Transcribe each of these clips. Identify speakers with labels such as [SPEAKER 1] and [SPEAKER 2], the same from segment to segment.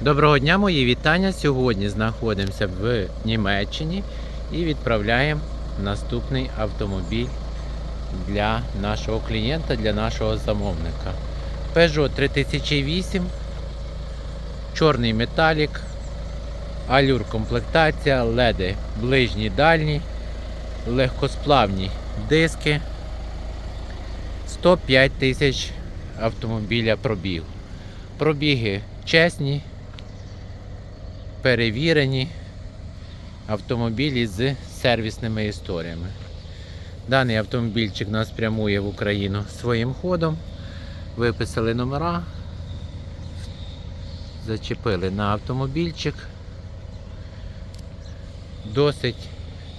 [SPEAKER 1] Доброго дня, мої вітання. Сьогодні знаходимося в Німеччині і відправляємо наступний автомобіль для нашого клієнта, для нашого замовника. Peugeot 3008, чорний металік, алюр комплектація, леди ближні дальні, легкосплавні диски. 105 тисяч автомобіля пробіг. Пробіги чесні, перевірені автомобілі з сервісними історіями. Даний автомобільчик нас прямує в Україну своїм ходом. Виписали номера, зачепили на автомобільчик. Досить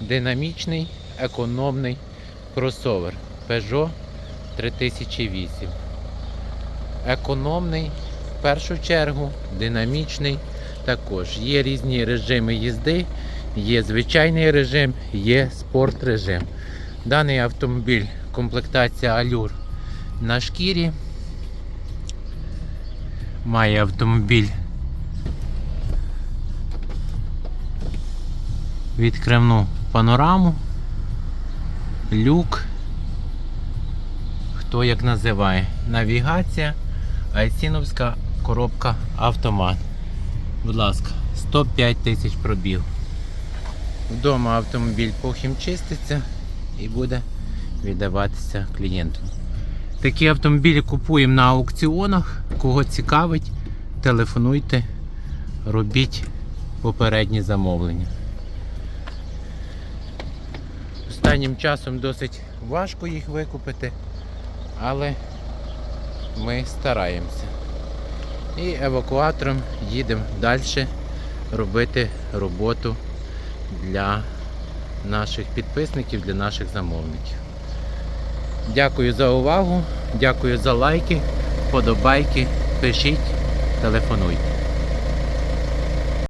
[SPEAKER 1] динамічний, економний кросовер Peugeot 3008. Економний в першу чергу, динамічний також. Є різні режими їзди, є звичайний режим, є спорт режим. Даний автомобіль комплектація Allure на шкірі. Має автомобіль відкривну панораму, люк. Хто як називає? Навігація, айсіновська коробка автомат. Будь ласка, 105 тисяч пробіг. Вдома автомобіль похімчиститься і буде віддаватися клієнту. Такі автомобілі купуємо на аукціонах. Кого цікавить, телефонуйте, робіть попередні замовлення. Останнім часом досить важко їх викупити, але ми стараємося. І евакуатором їдемо далі робити роботу для наших підписників, для наших замовників. Дякую за увагу, дякую за лайки, подобайки, пишіть, телефонуйте.